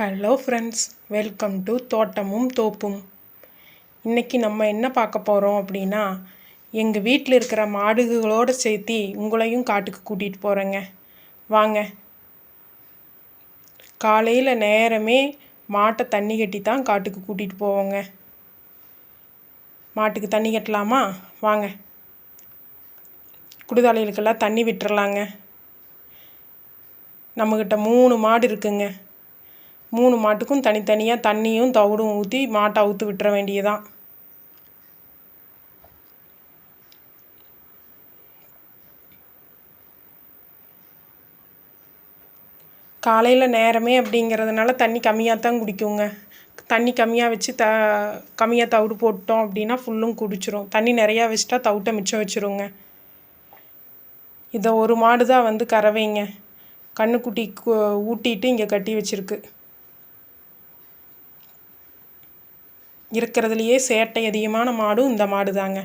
Hello friends welcome to தோட்டமும் தோப்பும் இன்றைக்கி நம்ம என்ன பார்க்க போகிறோம் அப்படின்னா எங்கள் வீட்டில் இருக்கிற மாடுகளோடு சேர்த்து உங்களையும் காட்டுக்கு கூட்டிகிட்டு போகிறேங்க வாங்க. காலையில் நேரமே மாட்டை தண்ணி கட்டி தான் காட்டுக்கு கூட்டிகிட்டு போவோங்க. மாட்டுக்கு தண்ணி கட்டலாமா? வாங்க. குடுதாலைகளுக்கெல்லாம் தண்ணி விட்டுறலாங்க. நம்மக்கிட்ட மூணு மாடு இருக்குங்க. மூணு மாட்டுக்கும் தனித்தனியாக தண்ணியும் தவிடும் ஊற்றி மாட்டை அவுத்து விட்டுற வேண்டியதான் காலையில் நேரமே அப்படிங்கிறதுனால தண்ணி கம்மியாக தான் குடிக்குங்க. தண்ணி கம்மியாக வச்சு த கம்மியாக தவிடு போட்டோம் அப்படின்னா ஃபுல்லும் குடிச்சிரும். தண்ணி நிறையா வச்சுட்டா தவிட்டை மிச்சம் வச்சுருங்க. இதை ஒரு மாடு தான் வந்து கறவைங்க. கண்ணுக்குட்டி ஊட்டிட்டு இங்கே கட்டி வச்சிருக்கு. இருக்கிறதுலையே சேட்டை அதிகமான மாடும் இந்த மாடு தாங்க.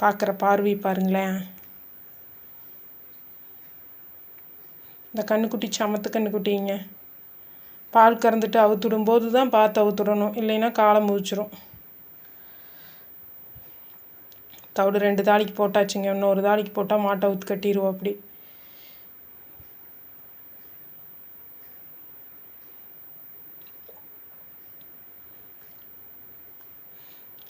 பார்க்குற பார்வை பாருங்களேன். இந்த கண்ணுக்குட்டி சமத்து கண்ணுக்குட்டிங்க. பால் கறந்துட்டு அவுத்துடும் போது தான் பார்த்து அவுத்துடணும். இல்லைன்னா காலம் முதிச்சிரும் தவிடு ரெண்டு தாளிக்கு போட்டாச்சுங்க. இன்னொரு தாளிக்கு போட்டால் மாட்டை அவுத்து கட்டிடுவோம் அப்படி.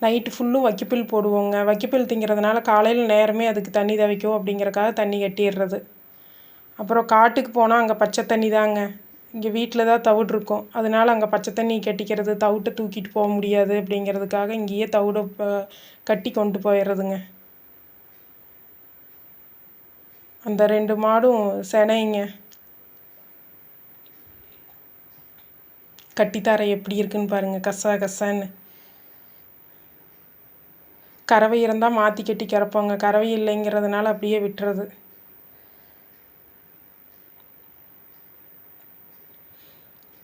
நைட்டு ஃபுல்லும் வைக்கப்புல் போடுவோங்க. வைக்கப்புல் திங்கிறதுனால காலையில் நேரமே அதுக்கு தண்ணி தவிக்கும் அப்படிங்கிறக்காக தண்ணி கட்டிடுறது அப்புறம் காட்டுக்கு போனால் அங்கே பச்சை தண்ணி தாங்க. இங்கே வீட்டில் தான் தவிடு இருக்கும். அதனால் அங்கே பச்சை தண்ணி கட்டிக்கிறது தவிட்டை தூக்கிட்டு போக முடியாது அப்படிங்கிறதுக்காக இங்கேயே தவிட கட்டி கொண்டு போயிடுறதுங்க அந்த ரெண்டு மாடும் செனைங்க. கட்டித்தாரை எப்படி இருக்குன்னு பாருங்கள் கசா கசான்னு. கறவை இருந்தால் மாற்றி கட்டி கறப்பாங்க. கறவை இல்லைங்கிறதுனால அப்படியே விட்டுறது.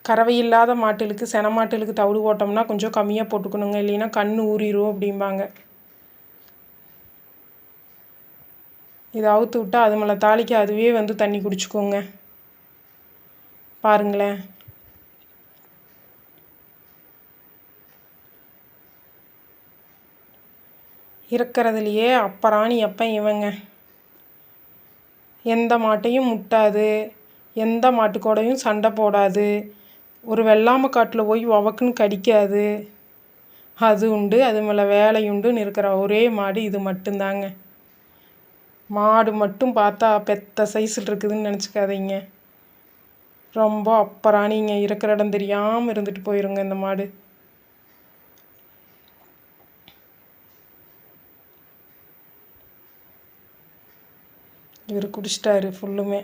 கறவை இல்லாத மாட்டுகளுக்கு சென மாட்டுகளுக்கு தவிடு போட்டோம்னா கொஞ்சம் கம்மியாக போட்டுக்கணுங்க. இல்லைன்னா கண் ஊறிடும் அப்படிம்பாங்க. இதை அவுத்து விட்டால் அது மேலே தாளிக்கு அதுவே வந்து தண்ணி குடிச்சுக்கோங்க. பாருங்களேன். இருக்கிறதுலையே அப்பராணி எப்போ இவங்க. எந்த மாட்டையும் முட்டாது. எந்த மாட்டுக்கூடையும் சண்டை போடாது. ஒரு வெள்ளாமை காட்டில் போய் உவக்குன்னு கடிக்காது. அது உண்டு அது மேலே வேலையுண்டுன்னு இருக்கிற ஒரே மாடு இது மட்டும்தாங்க. மாடு மட்டும் பார்த்தா பெத்த சைஸில் இருக்குதுன்னு நினச்சிக்காதீங்க. ரொம்ப அப்பராணிங்க இருக்கிற இடம் தெரியாமல் இருந்துட்டு போயிருங்க இந்த மாடு. இவர் குடிச்சிட்டாரு ஃபுல்லுமே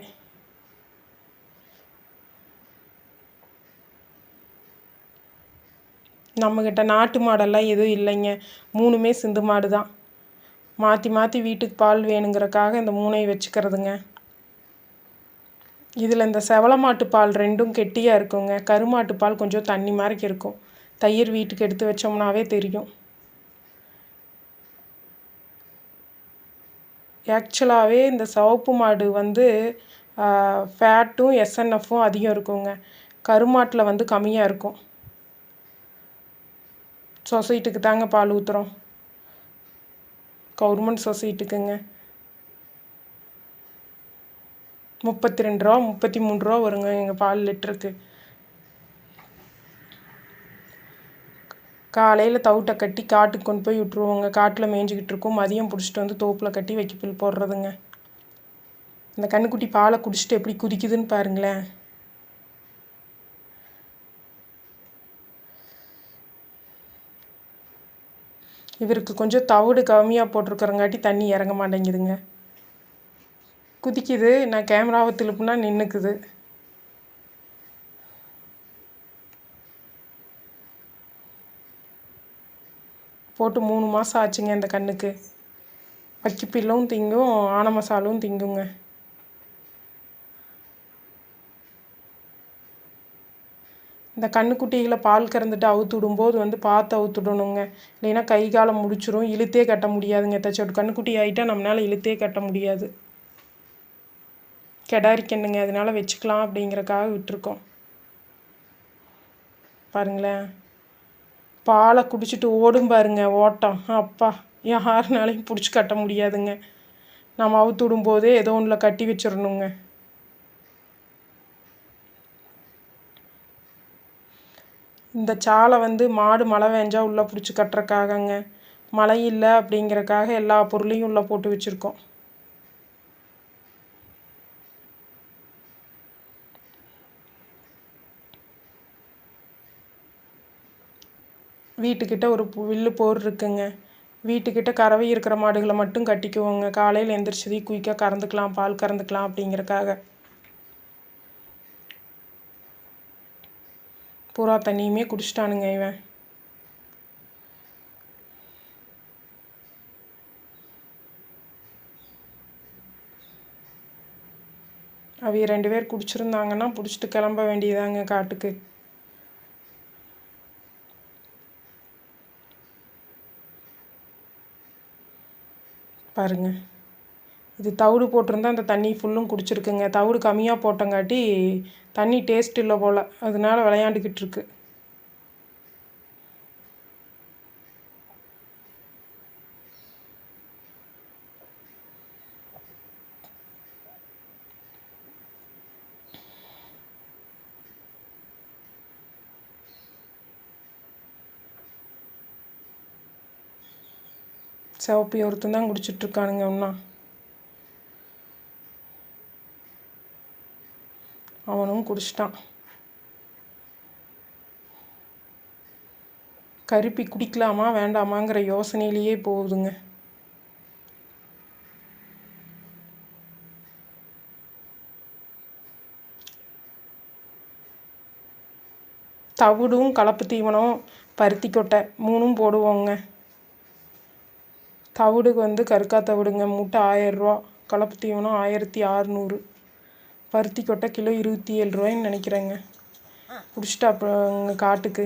நம்மக்கிட்ட நாட்டு மாடெல்லாம் எதுவும் இல்லைங்க. மூணுமே சிந்து மாடு தான் மாற்றி மாற்றி வீட்டுக்கு பால் வேணுங்கிறக்காக இந்த மூனை வச்சுக்கிறதுங்க. இதில் இந்த செவல மாட்டு பால் ரெண்டும் கெட்டியாக இருக்குங்க. கருமாட்டு பால் கொஞ்சம் தண்ணி மாதிரி இருக்கும். தயிர் வீட்டுக்கு எடுத்து வச்சோம்னாவே தெரியும். ஆக்சுவலாகவே இந்த சிவப்பு மாடு வந்து ஃபேட்டும் எஸ்என்எஃப்பும் அதிகம் இருக்குங்க. கருமாட்டில் வந்து கம்மியாக இருக்கும். சொசைட்டிக்கு தாங்க பால் ஊற்றுறோம் கவர்மெண்ட் சொசைட்டிக்குங்க. முப்பத்தி ரெண்டு ரூபா முப்பத்தி மூணு ரூபா வருங்க எங்கள் பால் லிட்டருக்கு. காலையில் தவிட்டை கட்டி காட்டுக்கு கொண்டு போய் விட்ருவோங்க காட்டில் மேய்ஞ்சிக்கிட்டு இருக்கும். மதியம் பிடிச்சிட்டு வந்து தோப்பில் கட்டி வைக்கப்பில் போடுறதுங்க. இந்த கண்ணுக்குட்டி பாலை குடிச்சிட்டு எப்படி குதிக்குதுன்னு பாருங்களேன். இவருக்கு கொஞ்சம் தவிடு கம்மியாக போட்டிருக்கிறங்காட்டி தண்ணி இறங்க மாட்டேங்குதுங்க. குதிக்குது. நான் கேமராவை திருப்புனா நின்றுக்குது போட்டு மூணு மாதம் ஆச்சுங்க இந்த கண்ணுக்கு. வக்கிப்பில்லும் திங்கும் ஆன மசாலும் திங்குங்க. இந்த கண்ணுக்குட்டிகளை பால் கறந்துட்டு அவுத்து விடும்போது வந்து பார்த்து அவுத்துடணுங்க இல்லைன்னா கை காலம் முடிச்சிடும் இழுத்தே கட்ட முடியாதுங்க. தச்சோட்டு கண்ணுக்குட்டி ஆகிட்டா நம்மளால் இழுத்தே கட்ட முடியாது. கெடாரிக்கண்ணுங்க. அதனால் வச்சுக்கலாம் அப்படிங்கிறக்காக விட்டுருக்கோம். பாருங்களேன். பாலை குடிச்சிட்டு ஓடும் பாருங்க ஓட்டம். அப்பா யாருனாலையும் பிடிச்சி கட்ட முடியாதுங்க. நம்ம அவுத்து விடும்போதே ஏதோ ஒன்றில் கட்டி வச்சிடணுங்க இந்த சாலை வந்து மாடு மழை வேஞ்சா உள்ளே பிடிச்சி கட்டுறக்காகங்க மழை இல்லை அப்படிங்கிறக்காக எல்லா பொருளையும் உள்ளே போட்டு வச்சுருக்கோம். வீட்டுக்கிட்ட ஒரு பு- வில்லு போர் இருக்குங்க. வீட்டுக்கிட்ட கறவை இருக்கிற மாடுகளை மட்டும் கட்டிக்குவோங்க. காலையில் எந்திரிச்சதே குயிக்காக கறந்துக்கலாம் பால் கறந்துக்கலாம் அப்படிங்கிறக்காக. பூரா தண்ணியுமே குடிச்சிட்டானுங்க இவன். அவைய ரெண்டு பேர் குடிச்சிருந்தாங்கன்னா பிடிச்சிட்டு கிளம்ப வேண்டியதாங்க காட்டுக்கு. பாருங்க. இது தவிடு போட்டிருந்தா அந்த தண்ணி ஃபுல்லும் குடிச்சிருக்குங்க. தவிடு கம்மியாக போட்டங்காட்டி தண்ணி டேஸ்ட் இல்லை போல். அதனால விளையாண்டுக்கிட்டு இருக்குது சிவப்பி ஒருத்தன் தான் குடிச்சிட்ருக்கானுங்க ஒன்றா அவனும் குடிச்சிட்டான். கருப்பி குடிக்கலாமா வேண்டாமாங்கிற யோசனையிலேயே போகுதுங்க. தவிடும் கலப்பு தீவனம் பருத்தி கொட்டை மூணும் போடுவோங்க. தவிடுக்கு வந்து கருக்கா தவிடுங்க. மூட்டை ஆயரூவா கலப்பு தீவனம் ஆயிரத்தி அறநூறு. பருத்தி கொட்டை கிலோ இருபத்தி ஏழு ரூபாய்ன்னு நினைக்கிறேங்க. குடிச்சிட்டு அப்புறம் காட்டுக்கு.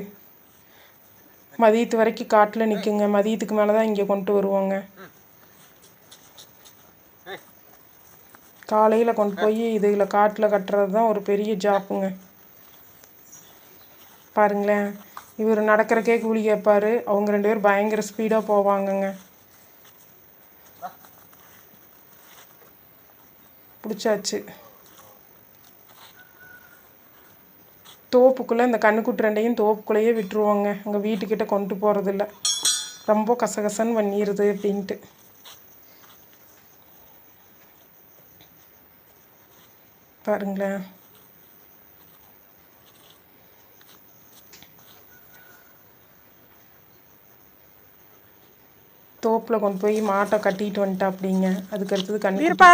மதியத்து வரைக்கும் காட்டில் நிற்குங்க மதியத்துக்கு மேலே தான் இங்கே கொண்டு வருவோங்க. காலையில் கொண்டு போய் இதில் காட்டில் கட்டுறது தான் ஒரு பெரிய ஜாப்புங்க. பாருங்களேன். இவர் நடக்கிறக்கே கூலி கேட்பாரு அவங்க ரெண்டு பேரும் பயங்கர ஸ்பீடாக போவாங்கங்க. பிடிச்சாச்சு. தோப்புக்குள்ளே இந்த கண்ணுக்குட்டி ரெண்டையும் தோப்புக்குள்ளேயே விட்டுருவோங்க. அங்கே வீட்டுக்கிட்ட கொண்டு போகிறதில்ல ரொம்ப கசகசன்னு பண்ணிடுது அப்படின்ட்டு. பாருங்களேன். தோப்பில் கொண்டு போய் மாட்டை கட்டிட்டு வந்துட்டா அப்படிங்க. அதுக்கு அடுத்தது கண்ணு வீரப்பா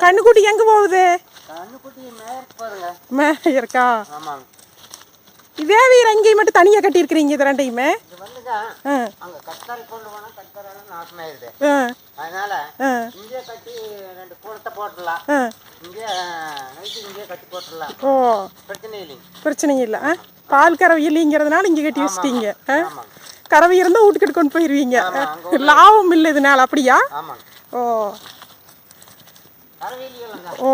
கண்ணுக்குட்டி எங்க போகுது? கண்ணுக்குட்டி மேற்கு போதுங்க மே இருக்கா? ஆமாங்க. இதே வீர எங்கேயும் மட்டும் தனியாக கட்டியிருக்கிறீங்க இது ரெண்டையுமே? அதனால இங்கே கட்டி ரெண்டு கூடத்தை போட்டுடலாம். ஆ. இங்கே நைட்டு இங்கே கட்டி போட்டுடலாம். ஓ. பிரச்சனை இல்லைங்க. பிரச்சனை இல்லை பால் கறவை இல்லைங்கிறதுனால இங்கே கட்டி வச்சிட்டீங்க கறவை இருந்தால் வீட்டுக்கிட்டு கொண்டு போயிடுவீங்க லாபம் இல்லை இதனால அப்படியா? ஓ. ஓ.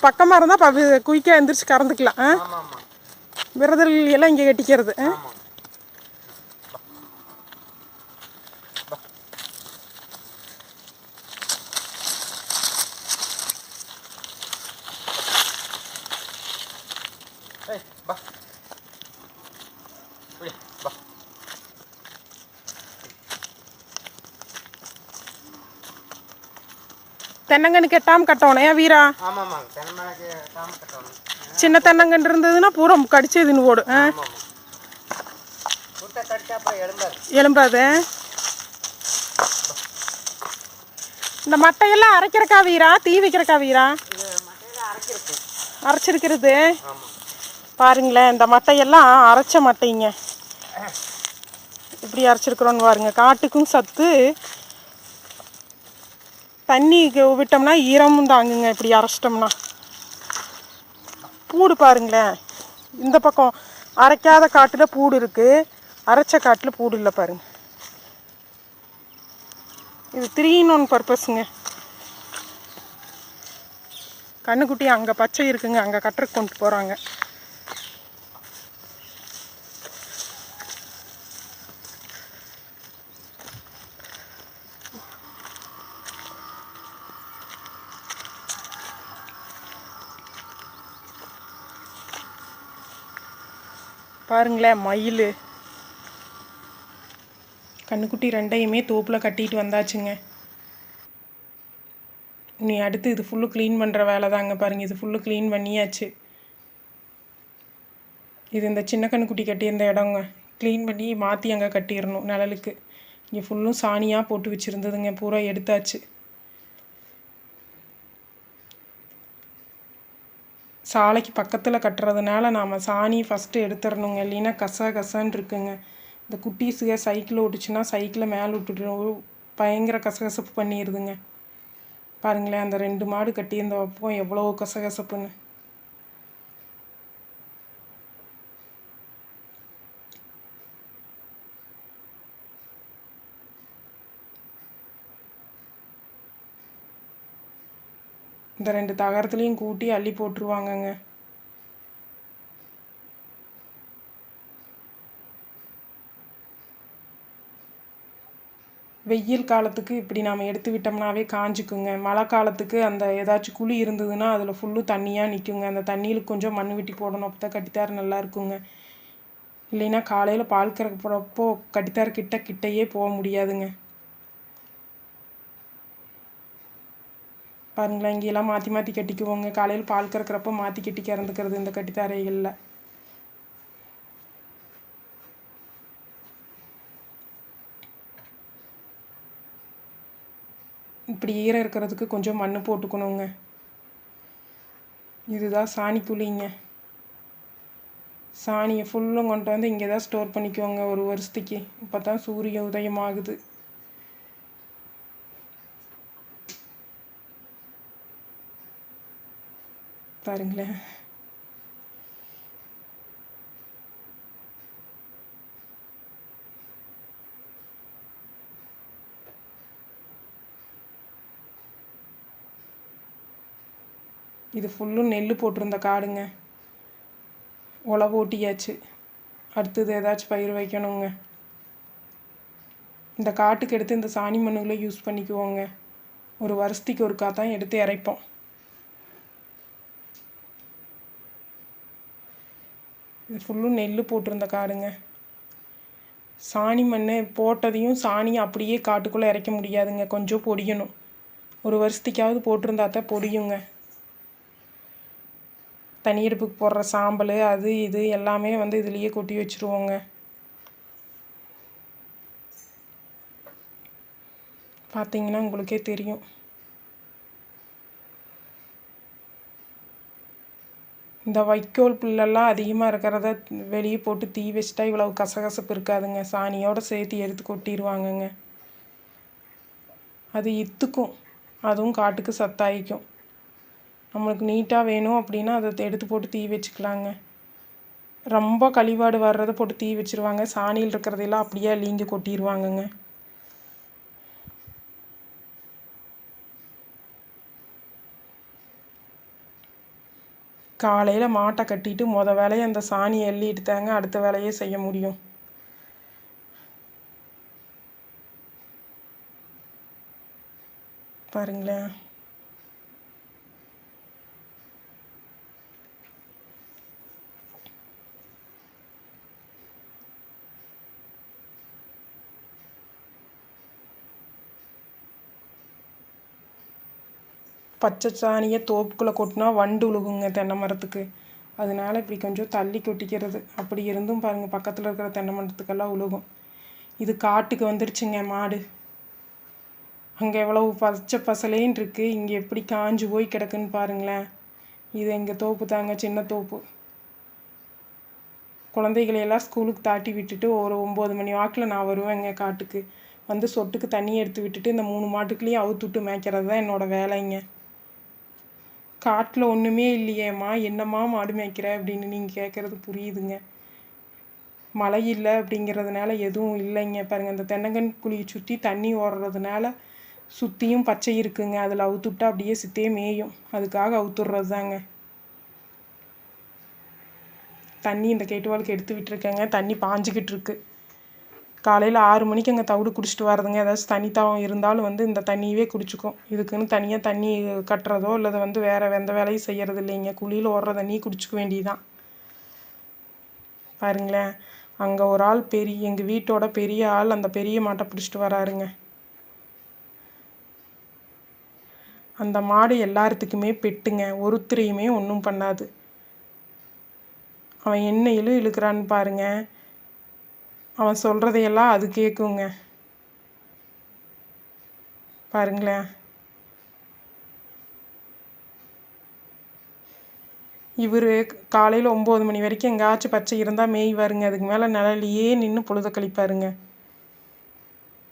பக்கமாக இருந்தால் ப குயிக்காக எந்திரிச்சு கறந்துக்கலாம். விரதல் எல்லாம் இங்கே கட்டிக்கிறது. தென்னங்கன்று கெட்டாமல் கட்டணும். ஏன் வீரா? சின்ன தென்னங்கன்று இருந்ததுன்னா பூரா ஓடும். கடிச்சா அப்புறம் எலும்பாரு எலும்பாது இந்த மட்டையெல்லாம் அரைக்கிறக்கா வீரா? தீ வைக்கிறக்கா வீரா? அரைச்சிருக்கிறது. பாருங்களேன் இந்த மட்டையெல்லாம் அரைச்ச மட்டைங்க. இப்படி அரைச்சிருக்கிறோன்னு பாருங்க. காட்டுக்கும் சத்து. தண்ணி க- விட்டோம்னா ஈரமும் தாங்குங்க இப்படி அரைச்சிட்டோம்னா. பூடு பாருங்களேன். இந்த பக்கம் அரைக்காத காட்டில் பூடு இருக்குது அரைச்ச காட்டில் பூடு இல்லை பாருங்க. இது த்ரீ இன் ஒன் பர்பஸுங்க கண்ணுக்குட்டி அங்கே பச்சை இருக்குங்க. அங்கே கட்டுறக்கு கொண்டு போகிறாங்க பாருங்களேன் மயில். கண்ணுக்குட்டி ரெண்டையுமே தோப்பில் கட்டிட்டு வந்தாச்சுங்க. நீ அடுத்து இது ஃபுல்லு க்ளீன் பண்ணுற வேலை தாங்க பாருங்கள் இது ஃபுல்லு க்ளீன் பண்ணியாச்சு. இது இந்த சின்ன கண்ணுக்குட்டி கட்டியிருந்த இடங்க க்ளீன் பண்ணி மாற்றி அங்கே கட்டிடணும் நிழலுக்கு. இங்கே ஃபுல்லும் சாணியாக போட்டு வச்சுருந்ததுங்க பூரா எடுத்தாச்சு. சாலைக்கு பக்கத்தில் கட்டுறதுனால நாம் சாணி ஃபஸ்ட்டு எடுத்துடணுங்க இல்லைன்னா கச கசன்னு இருக்குங்க. இந்த குட்டீஸுக சைக்கிள் ஓட்டுச்சுன்னா சைக்கிளை மேலே விட்டுட்டு பயங்கர கசகசப்பு பண்ணிடுதுங்க பாருங்களேன் அந்த ரெண்டு மாடு கட்டியிருந்த அப்போ எவ்வளோ கசகசப்புன்னு. இந்த ரெண்டு தகரத்துலேயும் கூட்டி அள்ளி போட்டுருவாங்கங்க. வெயில் காலத்துக்கு இப்படி நாம் எடுத்து விட்டோம்னாவே காஞ்சிக்குங்க. மழை காலத்துக்கு அந்த ஏதாச்சும் குழி இருந்ததுன்னா அதில் ஃபுல்லு தண்ணியாக நிற்குங்க அந்த தண்ணியில் கொஞ்சம் மண் வெட்டி போடணும். அப்போ தான் கட்டித்தார் நல்லா இருக்குங்க. இல்லைன்னா காலையில் பால் கறக்கிறப்போ கட்டித்தார் கிட்ட கிட்டையே போக முடியாதுங்க. பாருங்களேன் இங்கெல்லாம் மாற்றி மாற்றி கட்டிக்குவோங்க. காலையில் பால் கறக்கிறப்போ மாற்றி கட்டி கறந்துக்கிறது இந்த கட்டித்தாரைகளில். இப்படி ஈரம் இருக்கிறதுக்கு கொஞ்சம் மண் போட்டுக்கணுங்க. இதுதான் சாணி குழிங்க. சாணியை ஃபுல்லும் கொண்டு வந்து இங்கே தான் ஸ்டோர் பண்ணிக்குவோங்க ஒரு வருஷத்துக்கு. இப்போ தான் சூரிய உதயம் பாருங்களேன். இது ஃபுல்லும் நெல் போட்டிருந்த காடுங்க. உழவு ஓட்டியாச்சு. அடுத்தது ஏதாச்சும் பயிர் வைக்கணுங்க. இந்த காட்டுக்கு எடுத்து இந்த சாணி மண்ணுகளை யூஸ் பண்ணிக்குவோங்க. ஒரு வருஷத்துக்கு ஒருக்கா தான் எடுத்து இறைப்போம். இது ஃபுல்லும் நெல் போட்டிருந்த காடுங்க. சாணி மண் போட்டதையும் சாணி அப்படியே காட்டுக்குள்ளே இறைக்க முடியாதுங்க. கொஞ்சம் பொடியணும். ஒரு வருஷத்துக்காவது போட்டிருந்தா தான் பொடியுங்க. தனி அடுப்புக்கு போடுற சாம்பல் அது இது எல்லாமே வந்து இதுலேயே கொட்டி வச்சுருவோங்க. பார்த்தீங்கன்னா உங்களுக்கே தெரியும். இந்த வைக்கோல் புல்லெல்லாம் அதிகமாக இருக்கிறத வெளியே போட்டு தீ வச்சிட்டா இவ்வளவு கசகசப்பு இருக்காதுங்க. சாணியோடு சேர்த்து எடுத்து கொட்டிடுவாங்கங்க அது இத்துக்கும். அதுவும் காட்டுக்கு சத்தாயிக்கும். நம்மளுக்கு நீட்டாக வேணும் அப்படின்னா அதை எடுத்து போட்டு தீ வச்சுக்கலாங்க. ரொம்ப கழிவாடு வர்றதை போட்டு தீ வச்சுருவாங்க. சாணியில் இருக்கிறதெல்லாம் அப்படியே லீங்கி கொட்டிடுவாங்கங்க காலையில் மாட்டை கட்டிட்டு மொத வேலையை அந்த சாணியை எள்ளிட்டு தாங்க அடுத்த வேலையே செய்ய முடியும். பாருங்களேன். பச்சை சாணியை தோப்புக்குள்ளே கொட்டினா வண்டு உழுகுங்க தென்னை மரத்துக்கு. அதனால இப்படி கொஞ்சம் தள்ளி கொட்டிக்கிறது. அப்படி இருந்தும் பாருங்கள் பக்கத்தில் இருக்கிற தென்னை மரத்துக்கெல்லாம் உழுகும். இது காட்டுக்கு வந்துருச்சுங்க மாடு. அங்கே எவ்வளவு பச்சை பசலேன்னு இருக்குது இங்கே எப்படி காஞ்சு போய் கிடக்குன்னு பாருங்களேன். இது எங்கள் தோப்பு தாங்க சின்ன தோப்பு. குழந்தைகளையெல்லாம் ஸ்கூலுக்கு தாட்டி விட்டுட்டு ஒரு ஒம்பது மணி வாக்கில் நான் வருவேங்க காட்டுக்கு. வந்து சொட்டுக்கு தண்ணி எடுத்து விட்டுட்டு இந்த மூணு மாட்டுக்குள்ளேயும் அவுத்துட்டு மேய்க்கிறது தான் என்னோடய வேலைங்க. காட்டில் ஒன்றுமே இல்லையேம்மா. என்னம்மா மாடு மேய்க்கிற அப்படின்னு நீங்கள் கேட்குறது புரியுதுங்க. மழை இல்லை அப்படிங்கிறதுனால எதுவும் இல்லைங்க. பாருங்கள் அந்த தென்னங்கன் குழியை சுற்றி தண்ணி ஓடுறதுனால சுற்றியும் பச்சை இருக்குங்க. அதில் அவுத்துட்டா அப்படியே சித்தே மேயும். அதுக்காக அவுத்துடுறது தாங்க தண்ணி இந்த கேட்டுவாளுக்கு எடுத்து விட்டுருக்கேங்க. தண்ணி பாஞ்சிக்கிட்டு இருக்குது காலையில் ஆறு மணிக்கு அங்கே தவிடு குடிச்சிட்டு வரதுங்க ஏதாச்சும் தனி தாவம் இருந்தாலும் வந்து இந்த தண்ணியவே குடிச்சிக்கும். இதுக்குன்னு தனியாக தண்ணி கட்டுறதோ இல்லை வந்து வேறு எந்த வேலையும் செய்கிறது இல்லைங்க. குழியில் ஓடுற தண்ணி குடிச்சிக்க வேண்டியதுதான். பாருங்களேன். அங்கே ஒரு ஆள் பெரிய எங்கள் வீட்டோட பெரிய ஆள் அந்த பெரிய மாட்டை பிடிச்சிட்டு வராருங்க. அந்த மாடு எல்லாத்துக்குமே பெட்டுங்க. ஒருத்தரையுமே ஒன்றும் பண்ணாது. அவன் என்ன இழு இழுக்கிறான்னு பாருங்கள் அவன் சொல்கிறதையெல்லாம் அது கேட்குங்க பாருங்களேன். இவர் காலையில் ஒம்பது மணி வரைக்கும் எங்கேயாச்சும் பச்சை இருந்தால் மேய்வாருங்க. அதுக்கு மேலே நிழலையே நின்று பொழுத கழிப்பாருங்க.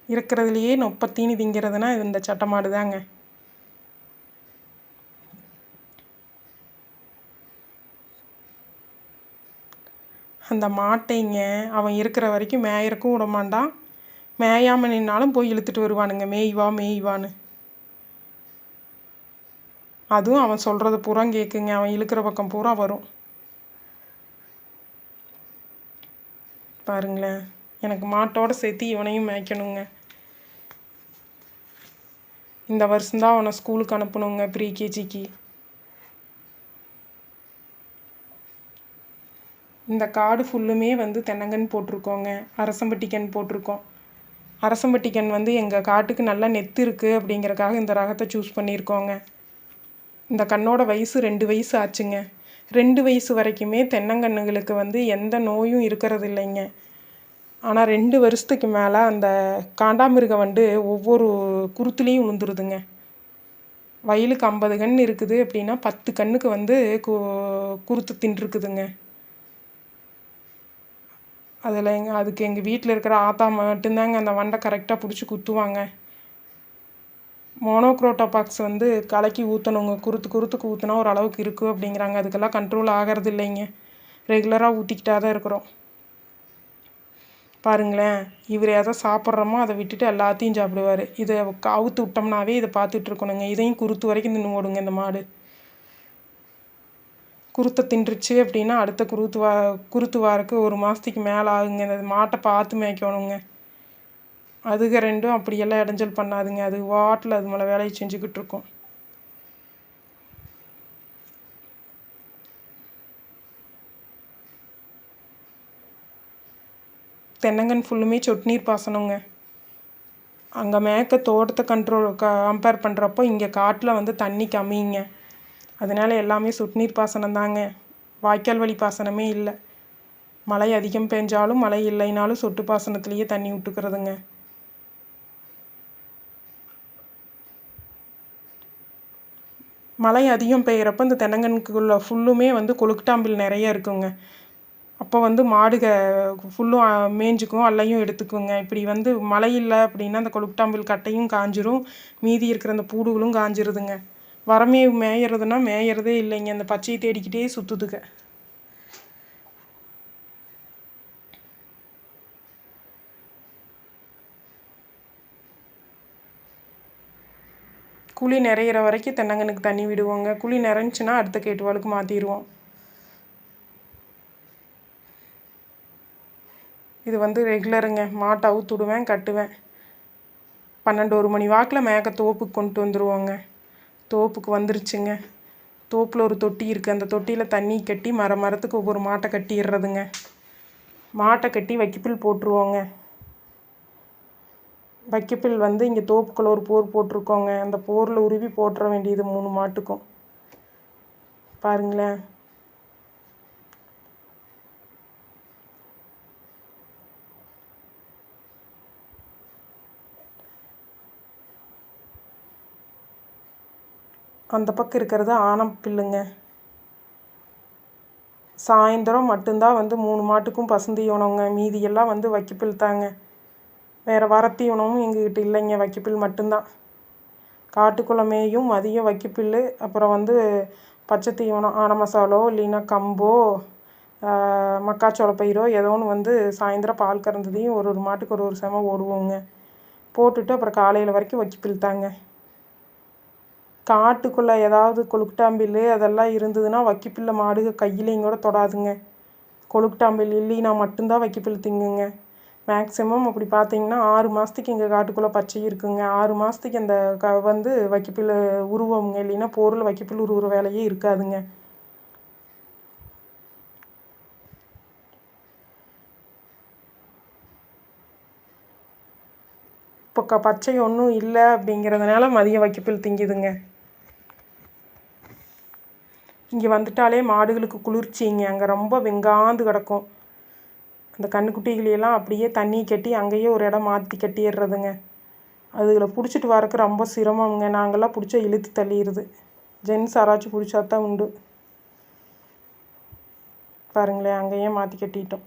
இருக்கிறதுலையே நொப்பத்தீனி திங்கிறதுனா இந்த சட்டமாடுதாங்க. தாங்க அந்த மாட்டைங்க அவன் இருக்கிற வரைக்கும் மேயறக்கும் விடமாட்டான் மேயாமல் நின்னாலும் போய் இழுத்துட்டு வருவானுங்க. மேய்வா மேய்வான்னு அதுவும் அவன் சொல்கிறது பூரா கேட்குங்க அவன் இழுக்கிற பக்கம் பூரா வரும். பாருங்களேன். எனக்கு மாட்டோட சேர்த்து இவனையும் மேய்க்கணுங்க. இந்த வருஷம்தான் அவனை ஸ்கூலுக்கு அனுப்பணுங்க ப்ரீகேஜிக்கு. இந்த காடு ஃபுல்லுமே வந்து தென்னங்கன் போட்டிருக்கோங்க. அரசம்பட்டிக்கன் போட்டிருக்கோம். அரசம்பட்டிக்கன் வந்து எங்கள் காட்டுக்கு நல்லா நெத்து இருக்குது அப்படிங்கிறக்காக இந்த ரகத்தை சூஸ் பண்ணியிருக்கோங்க. இந்த கண்ணோட வயசு ரெண்டு வயசு ஆச்சுங்க. ரெண்டு வயசு வரைக்குமே தென்னங்கன்றுகளுக்கு வந்து எந்த நோயும் இருக்கிறது இல்லைங்க ஆனால் ரெண்டு வருஷத்துக்கு மேலே அந்த காண்டாமிருகம் வந்து ஒவ்வொரு குருத்துலேயும் விழுந்துருதுங்க வயலுக்கு ஐம்பது கன்று இருக்குது அப்படின்னா பத்து கண்ணுக்கு வந்து கு குருத்து தின்றுருக்குதுங்க. அதில் எங்கள் அதுக்கு எங்கள் வீட்டில் இருக்கிற ஆத்தா மட்டும்தாங்க அந்த வண்டை கரெக்டாக பிடிச்சி குத்துவாங்க. மோனோக்ரோட்டோபாக்ஸ் வந்து கலக்கி ஊற்றணுங்க குருத்து குருத்துக்கு ஊற்றினா ஒரு அளவுக்கு இருக்குது அப்படிங்கிறாங்க. அதுக்கெல்லாம் கண்ட்ரோல் ஆகிறது இல்லைங்க. ரெகுலராக ஊற்றிக்கிட்டா தான் இருக்கிறோம். பாருங்களேன் இவர் எதை சாப்பிட்றோமோ அதை விட்டுட்டு எல்லாத்தையும் சாப்பிடுவார். இதை அவுத்து விட்டோம்னாவே இதை பார்த்துட்ருக்கணுங்க இதையும் குருத்து வரைக்கும் நின்று ஓடுங்க இந்த மாடு. குருத்தை தின்றுச்சு அப்படின்னா அடுத்த குருத்துவா குருத்துவாருக்கு ஒரு மாதத்துக்கு மேலே ஆகுங்க. இந்த மாட்டை பார்த்து மேய்க்கணுங்க. அதுக ரெண்டும் அப்படியெல்லாம் இடைஞ்சல் பண்ணாதுங்க. அது வாட்டில் அது மேலே வேலையை செஞ்சுக்கிட்டு இருக்கும். தென்னங்கன் ஃபுல்லுமே சொட்டு நீர் பாசனங்க. அங்கே மேய்க்க தோட்டத்தை கண்ட்ரோல் க கம்பேர் பண்ணுறப்போ இங்கே காட்டில் வந்து தண்ணி கம்மிங்க. அதனால எல்லாமே சொட்டு நீர் பாசனம் தாங்க வாய்க்கால் வழி பாசனமே இல்லை. மழை அதிகம் பெஞ்சாலும் மழை இல்லைனாலும் சொட்டு பாசனத்துலேயே தண்ணி விட்டுக்கிறதுங்க மழை அதிகம் பெய்கிறப்ப இந்த தென்னங்கனுக்குள்ள ஃபுல்லுமே வந்து கொழுக்கட்டாம்பில் நிறைய இருக்குங்க. அப்போ வந்து மாடுக ஃபுல்லும் மேய்ஞ்சுக்கும் அல்லையும் எடுத்துக்குங்க. இப்படி வந்து மழை இல்லை அப்படின்னா அந்த கொழுக்கட்டாம்பில் கட்டையும் காஞ்சிரும். மீதி இருக்கிற அந்த பூடுகளும் காஞ்சிருதுங்க. வரமே மேயறதுன்னா மேயறதே இல்லைங்க. அந்த பச்சையை தேடிக்கிட்டே சுற்றுதுங்க குழி நிறையிற வரைக்கும் தென்னங்கனுக்கு தண்ணி விடுவோங்க. குழி நிறைஞ்சுன்னா அடுத்த கேட்டுவாளுக்கு மாற்றிடுவோம் இது வந்து ரெகுலருங்க. மாட்டை அவுத்துடுவேன் கட்டுவேன். பன்னெண்டு ஒரு மணி வாக்கில் மேக்க தோப்புக்கு கொண்டு வந்துடுவோங்க தோப்புக்கு வந்துருச்சுங்க. தோப்பில் ஒரு தொட்டி இருக்குது அந்த தொட்டியில் தண்ணி கட்டி மர மரத்துக்கு ஒவ்வொரு மாட்டை கட்டிடுறதுங்க. மாட்டை கட்டி வைக்கப்பில் போட்டுருவோங்க. வைக்கப்பில் வந்து இங்கே தோப்புக்குள்ள ஒரு போர் போட்டிருக்கோங்க. அந்த போரில் உருவி போட்டுற வேண்டியது மூணு மாட்டுக்கும். பாருங்களேன். அந்த பக்கம் இருக்கிறது ஆனம் பில்லுங்க சாயந்தரம் மட்டும்தான் வந்து மூணு மாட்டுக்கும் பசுந்தீவனங்க மீதியெல்லாம் வந்து வைக்கப்பில் தாங்க. வேறு வரத்தீவனமும் எங்ககிட்ட இல்லைங்க. வைக்கப்பில் மட்டும்தான். காட்டுக்குளமேயும் மதியம் வைக்கப்பில். அப்புறம் வந்து பச்சை தீவனம் ஆன மசாலோ இல்லைன்னா கம்போ மக்காச்சோள பயிரோ ஏதோ ஒன்று வந்து சாயந்தரம் பால் கறந்ததையும் ஒரு ஒரு மாட்டுக்கு ஒரு ஒரு செம ஓடுவோங்க. போட்டுட்டு அப்புறம் காலையில் வரைக்கும் வைக்கப்பில் தாங்க. காட்டுக்குள்ளே ஏதாவது கொழுக்குட்டாம்பில் அதெல்லாம் இருந்ததுன்னா வக்கிப்பிள்ளை மாடுக கையிலையும் கூட தொடாதுங்க. கொழுக்குட்டாம்பில் இல்லைன்னா மட்டும்தான் வைக்கப்பில் திங்குங்க. மேக்ஸிமம் அப்படி பார்த்தீங்கன்னா ஆறு மாதத்துக்கு எங்கள் காட்டுக்குள்ளே பச்சை இருக்குங்க. ஆறு மாதத்துக்கு அந்த க வந்து வைக்கப்பில் உருவோங்க இல்லைன்னா பொருள் வைக்கப்பில் உருவுற வேலையே இருக்காதுங்க. இப்போ க பச்சை ஒன்றும் இல்லை அப்படிங்கிறதுனால மதியம் வைக்கப்பில் திங்குதுங்க. இங்கே வந்துட்டாலே மாடுகளுக்கு குளிர்ச்சிங்க அங்கே ரொம்ப வெங்காந்து கிடக்கும். அந்த கன்றுக்குட்டிகளையெல்லாம் அப்படியே தண்ணி கட்டி அங்கேயே ஒரு இடம் மாற்றி கட்டிடுறதுங்க. அதுகளை பிடிச்சிட்டு வரக்கு ரொம்ப சிரமங்க நாங்கள்லாம் பிடிச்சா இழுத்து தள்ளிடுது ஜென்ஸ் யாராச்சும் பிடிச்சா தான் உண்டு. பாருங்களேன் அங்கேயே மாற்றி கட்டிட்டோம்.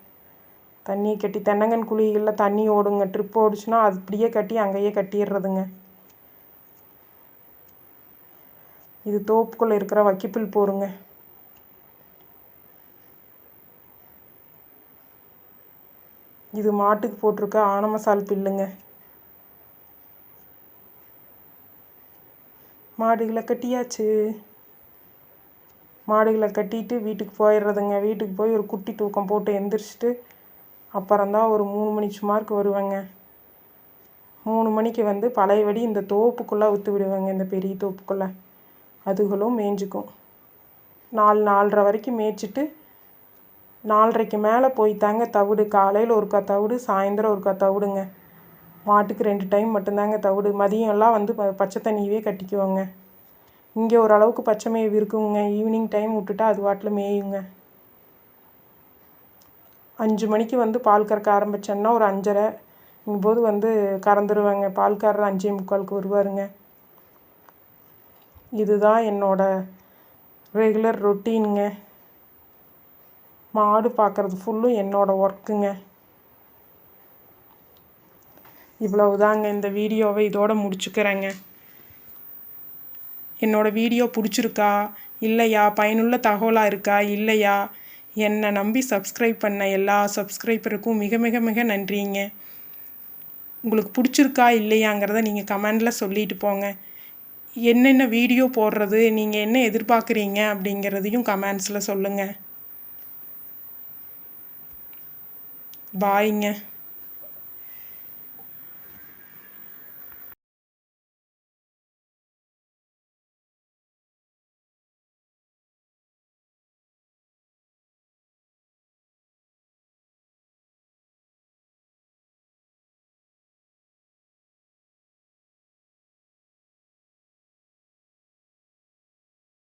தண்ணியை கட்டி தென்னங்கன் குழிகளில் தண்ணி ஓடுங்க. ட்ரிப் ஓடுச்சுன்னா அது அப்படியே கட்டி அங்கேயே கட்டிடுறதுங்க. இது தோப்புக்குள்ளே இருக்கிற வக்கிப்பில் போருங்க. இது மாட்டுக்கு போட்டிருக்க ஆனமசால் பில்லுங்க. மாடுகளை கட்டியாச்சு. மாடுகளை கட்டிட்டு வீட்டுக்கு போயிடுறதுங்க. வீட்டுக்கு போய் ஒரு குட்டி தூக்கம் போட்டு எந்திரிச்சிட்டு அப்புறம்தான் ஒரு மூணு மணி சுமாருக்கு வருவேங்க. மூணு மணிக்கு வந்து பழையபடி இந்த தோப்புக்குள்ளே ஊற்று விடுவேங்க இந்த பெரிய தோப்புக்குள்ளே. அதுகளும் மேய்ஞ்சிக்கும் நாலு நாலரை வரைக்கும் மேய்ச்சிட்டு நாலரைக்கு மேலே போய் தாங்க தவிடு. காலையில் ஒருக்கா தவிடு சாயந்தரம் ஒருக்கா தவிடுங்க. மாட்டுக்கு ரெண்டு டைம் மட்டும்தாங்க தவிடு. மதியம்லாம் வந்து பச்சை தண்ணியவே கட்டிக்குவோங்க. இங்கே ஓரளவுக்கு பச்சை மேய்வு இருக்குங்க. ஈவினிங் டைம் விட்டுட்டா அது வாட்டில் மேயுங்க. அஞ்சு மணிக்கு வந்து பால் கறக்க ஆரம்பித்தேன்னா ஒரு அஞ்சரை. போது வந்து கறந்துருவேங்க. பால்காரர் அஞ்சே முக்காலுக்கு வருவாருங்க. இதுதான் என்னோட ரெகுலர் ரொட்டீனுங்க மாடு பார்க்குறது ஃபுல்லும் என்னோட ஒர்க்குங்க இவ்வளவுதாங்க இந்த வீடியோவை இதோடு முடிச்சுக்கிறேங்க. என்னோட வீடியோ பிடிச்சிருக்கா? இல்லையா? பயனுள்ள தகவலாக இருக்கா? இல்லையா? என்னை நம்பி சப்ஸ்கிரைப் பண்ண எல்லா சப்ஸ்கிரைபருக்கும் மிக மிக மிக நன்றிங்க. உங்களுக்கு பிடிச்சிருக்கா? இல்லையாங்கிறத நீங்கள் கமெண்டில் சொல்லிட்டு போங்க. என்னென்ன வீடியோ போடுறது நீங்கள் என்ன எதிர்பார்க்குறீங்க அப்படிங்கிறதையும் கமெண்ட்ஸில் சொல்லுங்கள் பாய்ங்க